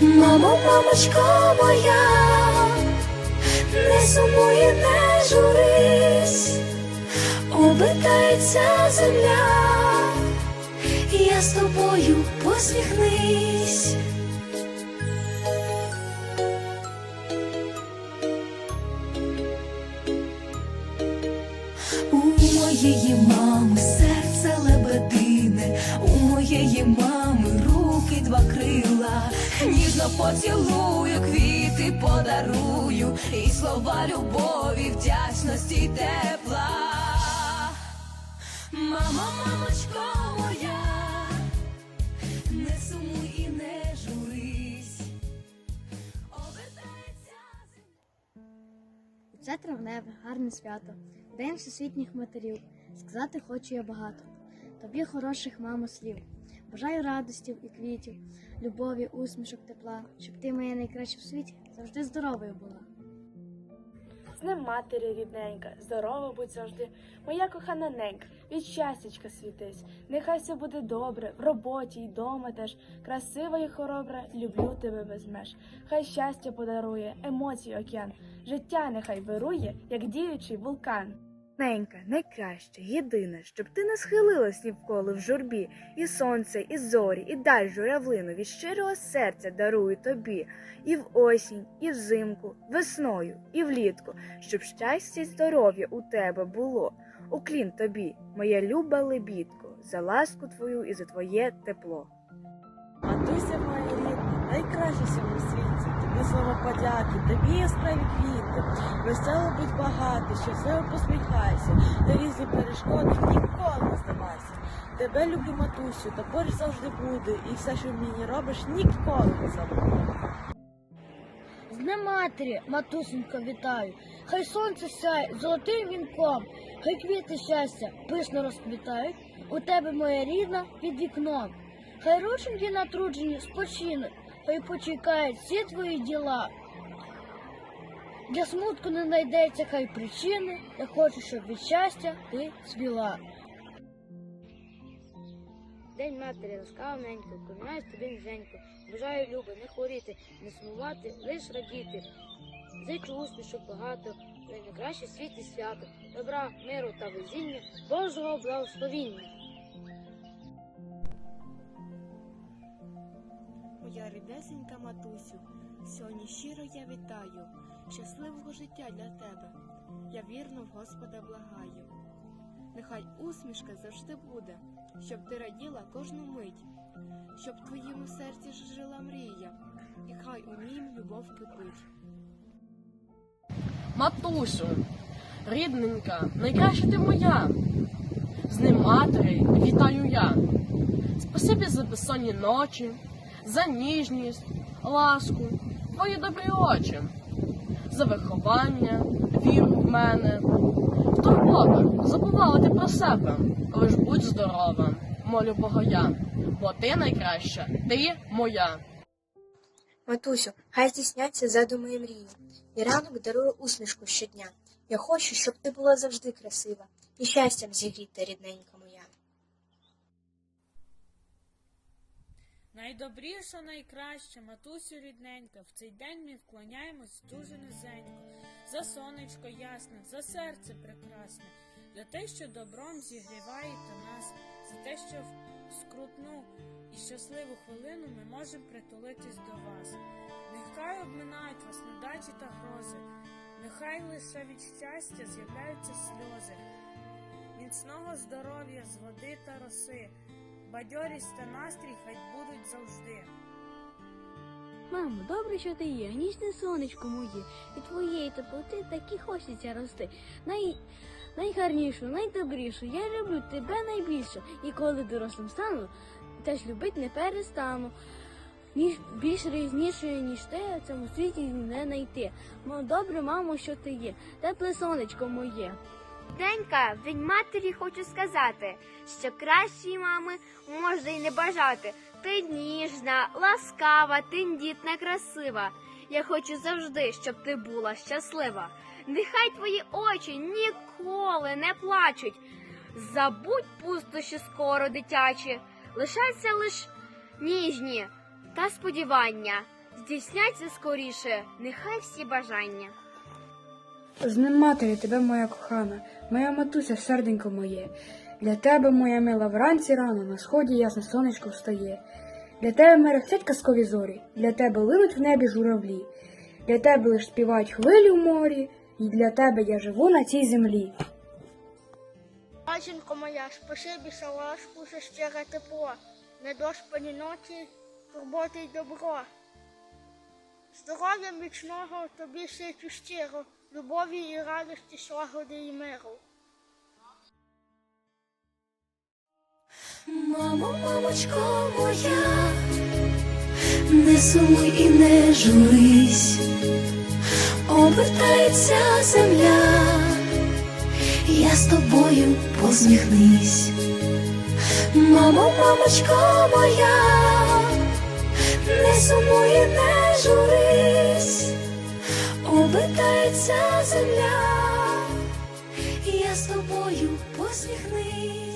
Мамо, мамочко моя, не сумуй, не журись, обертається земля, я з тобою посміхнись. У моєї мами два крила, ніжно поцілую, квіти подарую, і слова любові, вдячності тепла. Мамо, мамочко моя, не сумуй і не журись. Обертається. Це травневе, гарне свято, День всесвітніх матерів. Сказати хочу я багато. Тобі хороших, мамо, слів. Бажаю радостів і квітів, любові, усмішок, тепла, щоб ти моя найкраща в світі завжди здоровою була. З ним матері рідненька, здорова будь завжди, моя кохана ненька, від щастячка світись. Нехай все буде добре, в роботі й дома теж. Красива і хоробра, люблю тебе без. Хай щастя подарує, емоцій океан. Життя нехай вирує, як діючий вулкан. Ненька, найкраще, єдине, щоб ти не схилилась ні вколи в журбі, і сонце, і зорі, і даль журавлину від щирого серця дарую тобі, і в осінь, і взимку, весною, і влітку, щоб щастя й здоров'я у тебе було. Уклін тобі, моя люба лебідко, за ласку твою і за твоє тепло. Матуся моя рідна, найкраще в світі. Тобі слова подяки, тобі яскраві квіти. Весело будь багато, щасливо посміхайся. Та різні перешкоди ніколи не здавайся. Тебе люблю, матусю, та поруч завжди буду. І все, що мені робиш, ніколи не забуду. З Днем матері, матусенько, вітаю. Хай сонце сяє золотим вінком, хай квіти щастя пишно розквітають. У тебе, моя рідна, під вікном. Хай рученьки натруджені спочинуть, хай почекають всі твої діла. Для смутку не знайдеться хай причини, я хочу, щоб від щастя ти цвіла. День матері ласкава ненько, вклоняюсь тобі неженько. Бажаю люби, не хворіти, не сумувати, лиш радіти. Зичу усмішок багато, найкраще світі свято, добра, миру та везіння, Божого благословіння. Рідесенька матусю, сьогодні щиро я вітаю, щасливого життя для тебе. Я вірно в Господа благаю. Нехай усмішка завжди буде, щоб ти раділа кожну мить, щоб в твоєму серці жила мрія, і хай у нім любов кипить. Матусю, рідненька, найкраща ти моя. З ним матері вітаю я. Спасибі за безсонні ночі, за ніжність, ласку, твої добрі очі, за виховання, віру в мене. В турботах забувала ти про себе. Лиш будь здорова, молю Бога я, бо ти найкраща, ти моя. Матусю, хай здійсняться задуми і мрії, і ранок дарує усмішку щодня. Я хочу, щоб ти була завжди красива, і щастям зігріта, рідненька моя. Найдобріша, найкраща, матусю рідненька, в цей день ми вклоняємось дуже низенько, за сонечко ясне, за серце прекрасне, за те, що добром зігріваєте нас, за те, що в скрутну і щасливу хвилину ми можемо притулитись до вас. Нехай обминають вас недачі та грози, нехай лише від щастя з'являються сльози, міцного здоров'я з води та роси. Бадьорість та настрій хай будуть завжди. Мамо, добре, що ти є, ніжне сонечко моє, і твоєї теплоти так і хочеться рости. Най... Найгарнішу, найдобрішу, я люблю тебе найбільше, і коли дорослим стану, теж любить не перестану. ніж більш різнішої, ніж ти в цьому світі не знайти. Добре, мамо, що ти є, тепле сонечко моє. Денька, від матері хочу сказати, що кращої мами можна й не бажати. Ти ніжна, ласкава, тендітна, красива. Я хочу завжди, щоб ти була щаслива. Нехай твої очі ніколи не плачуть. Забудь пустощі скоро, дитячі, лишаться лиш ніжні та сподівання. Здійсняться скоріше, нехай всі бажання. З ним матері тебе, моя кохана, моя матуся, серденько моє. Для тебе, моя мила, вранці рано, на сході ясне сонечко встає. Для тебе мерехтять казкові зорі, для тебе линуть в небі журавлі, для тебе лиш співають хвилі в морі, і для тебе я живу на цій землі. Баченко моя, спасибі за ласку, за щире тепло, недоспані ночі, турботи й добро. Здоров'я міцного тобі сичу щиро, любові і радості, слагоди і миру. Мамо, мамочко моя, не сумуй і не журись, обертається земля, я з тобою посміхнись. Мамо, мамочко моя, не сумуй і не журись, обертається земля, я з тобою посміхнись.